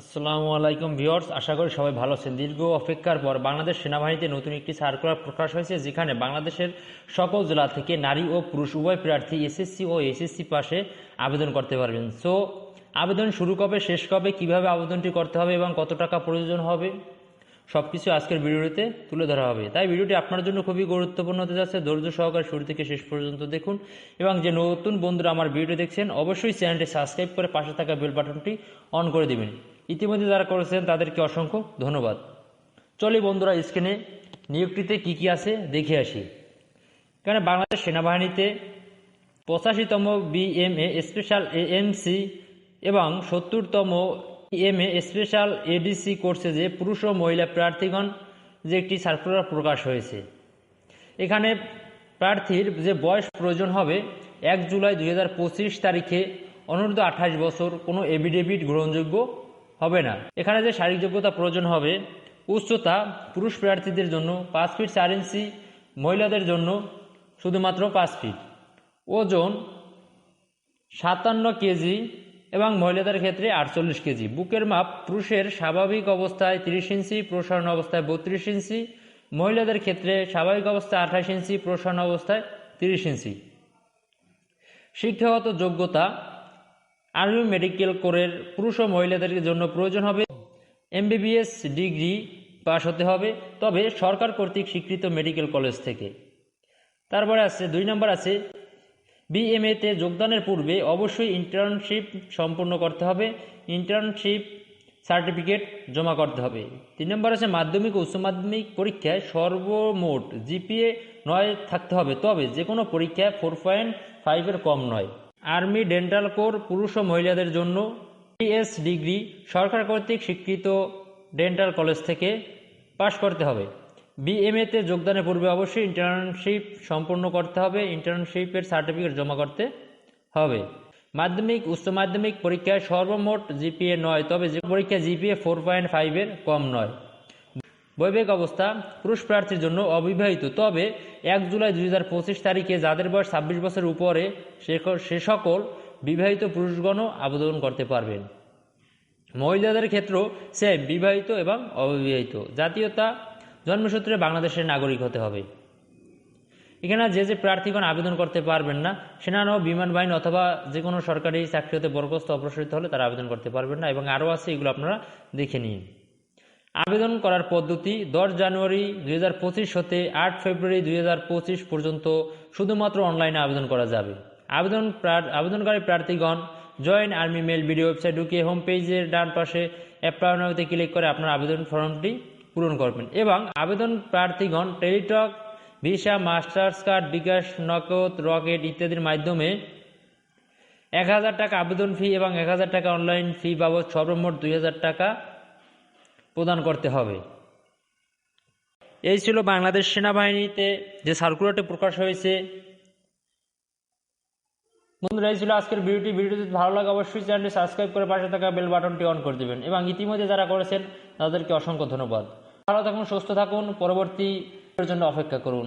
আসসালামু আলাইকুম ভিউয়ার্স, আশা করি সবাই ভালো আছেন। দীর্ঘ অপেক্ষার পর বাংলাদেশ সেনাবাহিনীতে নতুন একটি সার্কুলার প্রকাশ হয়েছে, যেখানে বাংলাদেশের সকল জেলা থেকে নারী ও পুরুষ উভয় প্রার্থী এসএসসি ও এসএসসি পাশে আবেদন করতে পারবেন। সো, আবেদন শুরু কবে, শেষ কবে, কীভাবে আবেদনটি করতে হবে এবং কত টাকা প্রয়োজন হবে সব কিছু আজকের ভিডিওতে তুলে ধরা হবে। তাই ভিডিওটি আপনার জন্য খুবই গুরুত্বপূর্ণ হতে যাচ্ছে। ধৈর্য সহকারে শুরু থেকে শেষ পর্যন্ত দেখুন এবং যে নতুন বন্ধুরা আমার ভিডিও দেখছেন, অবশ্যই চ্যানেলটি সাবস্ক্রাইব করে পাশে থাকা বেল বাটনটি অন করে দিবেন। ইতিমধ্যে যারা করেছেন, তাদেরকে অসংখ্য ধন্যবাদ। চলে বন্ধুরা, স্ক্রিনে নিয়োগটিতে কি কি আছে দেখে আসি। এখানে বাংলাদেশ সেনাবাহিনীতে পঁচাশিতম বিএমএ স্পেশাল এএমসি এবং সত্তরতম এমএ স্পেশাল এডিসি কোর্সে যে পুরুষ ও মহিলা প্রার্থীগণ যে একটি সার্কুলার প্রকাশ হয়েছে। এখানে প্রার্থীর যে বয়স প্রয়োজন হবে, এক জুলাই দু হাজার পঁচিশ তারিখে অনূর্ধ্ব আঠাশ বছর, কোনো এভিডেভিট গ্রহণযোগ্য হবে না। এখানে যে শারীরিক যোগ্যতা প্রয়োজন হবে, উচ্চতা পুরুষ প্রার্থীদের জন্য পাঁচ ফিট চার ইঞ্চি, মহিলাদের জন্য শুধুমাত্র পাঁচ ফিট। ওজন সাতান্ন কেজি এবং মহিলাদের ক্ষেত্রে আটচল্লিশ কেজি। বুকের মাপ পুরুষের স্বাভাবিক অবস্থায় তিরিশ ইঞ্চি, প্রসারণ অবস্থায় বত্রিশ ইঞ্চি, মহিলাদের ক্ষেত্রে স্বাভাবিক অবস্থায় আঠাশ ইঞ্চি, প্রসারণ অবস্থায় তিরিশ ইঞ্চি। শিক্ষাগত যোগ্যতা আর্মি মেডিকেল কোরের পুরুষ ও মহিলাদের জন্য প্রয়োজন হবে এমবিবিএস ডিগ্রি পাশ হতে হবে, তবে সরকার কর্তৃক স্বীকৃত মেডিকেল কলেজ থেকে। তারপরে আছে, দুই নম্বর আছে বিএমএতে যোগদানের পূর্বে অবশ্যই ইন্টার্নশিপ সম্পূর্ণ করতে হবে ইন্টার্নশিপ সার্টিফিকেট জমা করতে হবে। তিন নম্বর আছে, মাধ্যমিক ও উচ্চ মাধ্যমিক পরীক্ষায় সর্বমোট জিপিএ নয় থাকতে হবে, তবে যে কোনো পরীক্ষায় ফোর পয়েন্ট ফাইভের কম নয়। আর্মি ডেন্টাল কোর পুরুষ ও মহিলাদের জন্য পিএস ডিগ্রি সরকার কর্তৃক স্বীকৃত ডেন্টাল কলেজ থেকে পাশ করতে হবে। বিএমএতে যোগদানের পূর্বে অবশ্যই ইন্টার্নশিপ সম্পূর্ণ করতে হবে, ইন্টার্নশিপের সার্টিফিকেট জমা করতে হবে। মাধ্যমিক, উচ্চ মাধ্যমিক পরীক্ষায় সর্বমোট জিপিএ নয়, তবে যে পরীক্ষা জিপিএ ফোর পয়েন্ট ফাইভের কম নয়। বৈবাহিক অবস্থা পুরুষ প্রার্থীর জন্য অবিবাহিত। তবে এক জুলাই দুই হাজার পঁচিশ তারিখে যাদের বয়স ছাব্বিশ বছরের উপরে, সে- সকল বিবাহিত পুরুষগণও আবেদন করতে পারবেন। মহিলাদের ক্ষেত্রেও সেম বিবাহিত এবং অবিবাহিত। জাতীয়তা জন্মসূত্রে বাংলাদেশের নাগরিক হতে হবে। এখানে যে যে প্রার্থীগণ আবেদন করতে পারবেন না সেনানো বিমান বাহিনী অথবা যে কোনো সরকারি চাকরি হতে বরখাস্ত অপসারিত হলে তারা আবেদন করতে পারবেন না এবং আরও আছে, এগুলো আপনারা দেখে নিন। আবেদন করার পদ্ধতি দশ জানুয়ারি দুই হাজার পঁচিশ হতে আট ফেব্রুয়ারি দুই হাজার পঁচিশ পর্যন্ত শুধুমাত্র অনলাইনে আবেদন করা যাবে। আবেদন আবেদনকারী প্রার্থীগণ join army mail video website ঢুকিয়ে হোম পেজের ডান পাশে অ্যাপ্লাই ক্লিক করে আপনার আবেদন ফর্মটি পূরণ করবেন এবং আবেদন প্রার্থীগণ Teletalk, Visa, masters card, bKash Nagad Rocket ইত্যাদির মাধ্যমে এক হাজার টাকা আবেদন ফি এবং এক হাজার টাকা অনলাইন ফি বাবদ সর্বমোট দুই হাজার টাকা প্রদান করতে হবে। এই ছিল বাংলাদেশ সেনাবাহিনীতে যে সার্কুলারটি প্রকাশ হয়েছে। বন্ধুরা, এই ছিল আজকের ভিডিওটি। ভিডিও যদি ভালো লাগে, অবশ্যই চ্যানেলটি সাবস্ক্রাইব করে পাশে থাকা বেল বাটনটি অন করে দেবেন। এবং ইতিমধ্যে যারা করেছেন, তাদেরকে অসংখ্য ধন্যবাদ। ভালো থাকুন, সুস্থ থাকুন। পরবর্তী জন্য অপেক্ষা করুন।